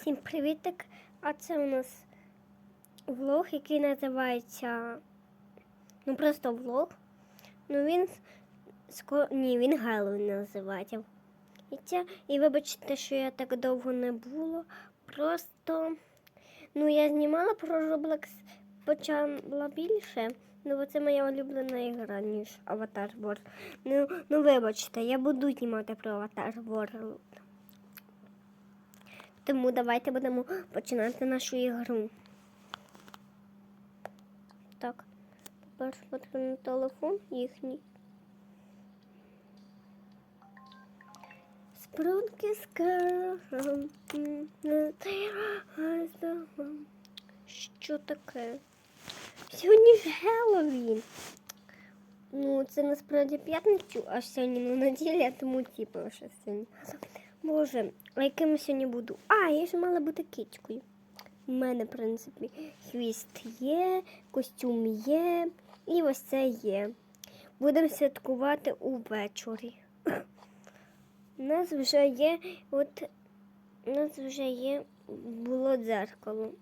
Всім привітик! А це у нас влог, який називається. Ну просто влог. Ну він скоро. Ні, він Геловін називається. І, вибачте, що я так довго не було. Просто ну я знімала про Roblox почала більше. Ну, бо це моя улюблена ігра, ніж Аватар World. Ну, ну вибачте, я буду знімати про Аватар World. Тому давайте будемо починати нашу ігру. Так, перш потрібен телефон їхній. Спрунки з кером. Що таке? Сьогодні ж Геловін. Ну, це насправді п'ятницю, а сьогодні ну, неділя, тому типу що сьогодні. Боже, а яким я сьогодні буду? А, я ж мала бути кичкою. У мене, в принципі, хвіст є, костюм є, і ось це є. Будемо святкувати увечері. У нас вже є, от у нас вже є було дзеркало.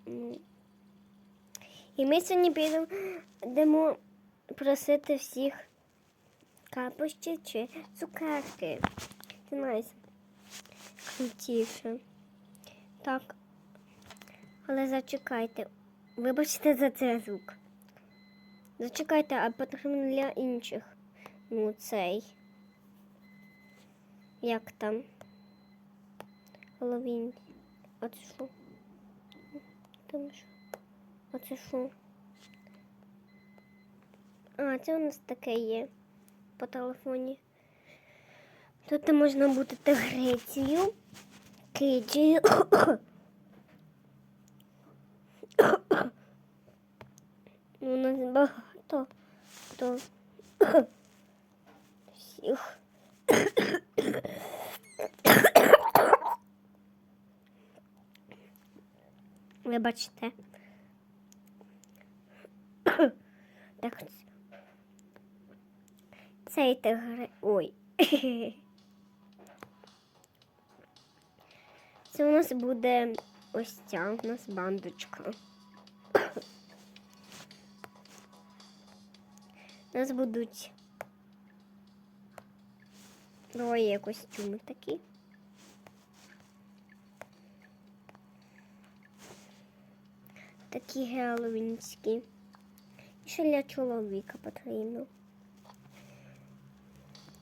І ми сьогодні підемо просити всіх капощі чи цукерки. Це найс крутіше. Так. Але зачекайте. Вибачте за цей звук. Зачекайте, а потрібно для інших. Ну, цей. Як там? Головінь. А це що? Там що? А це що? А, це у нас таке є по телефоні. Тут можна бути тигрицею, китію. Ну, У нас багато то всіх. Вибачте. Так. Цей тигр. Ой. Це у нас буде ось ця у нас бандочка. У нас будуть двоє костюми такі. Такі геловінські. І ще для чоловіка потрібно.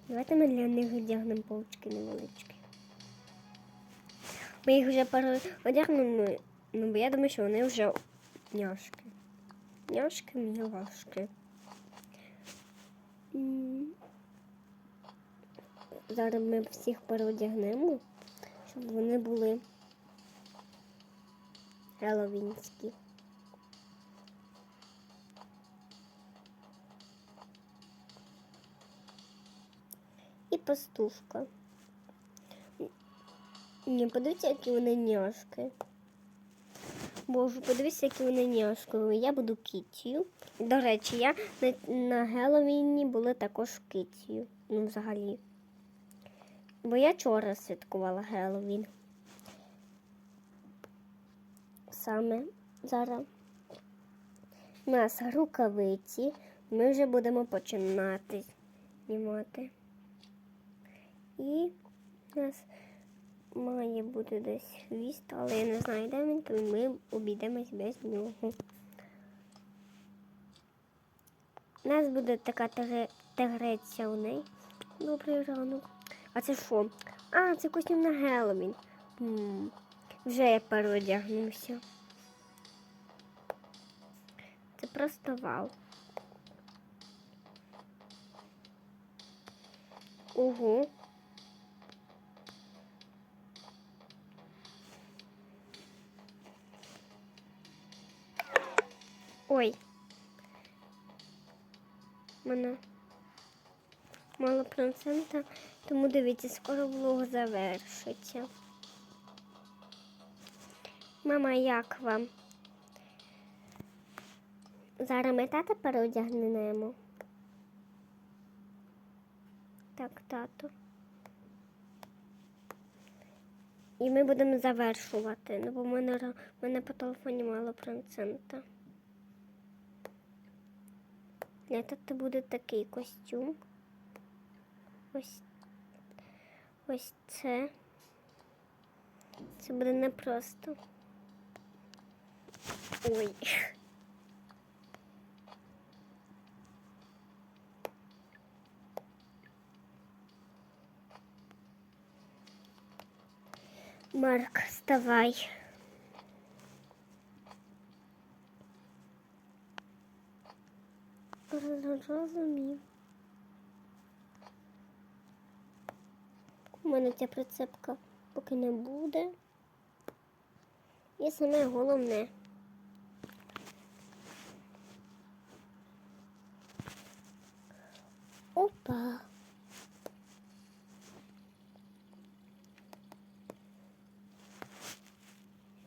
Давайте ми для них одягнемо паучки невеличкі. Ми їх вже пару ну бо я думаю, що вони вже няшки. Няшки, мілашки. Зараз ми всіх переодягнемо, щоб вони були геловінські. І пастушка. Ні, подивіться, які вони няшки. Боже, подивіться, які вони няшки. Я буду кітію. До речі, я на, на Геловіні була також кітію. Ну, взагалі. Бо я вчора святкувала Геловін. Саме зараз у нас рукавиці. Ми вже будемо починати знімати. І у нас має бути десь хвіст, але я не знаю, де він, то ми обійдемось без нього. У нас буде така тигре- тигреця у неї. Добрий ранок. А це що? А, це костюм на Геловін. Вже я переодягнувся. Це просто вау. Ого. Ой. Мене мало процента, тому дивіться, скоро влог завершиться. Мама, як вам? Зараз ми тата переодягнемо. Так, тато. І ми будемо завершувати. Ну, бо в мене, в мене по телефоні мало процента. Для тут буде такий костюм. Ось, ось це. Це буде непросто. Ой. Марк, вставай. Розумів. У мене ця прицепка поки не буде. І саме головне. Опа.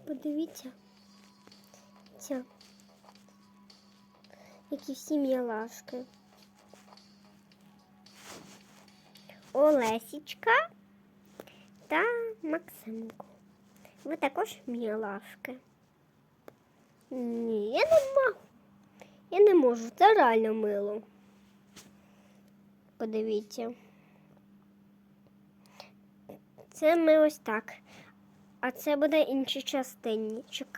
Подивіться. Ця. Які всі мілашки. Олесічка та Максимко. Ви також мілашки. Ні, я не можу. Я не можу, це реально мило. Подивіться. Це ми ось так. А це буде інші частині. Чекай.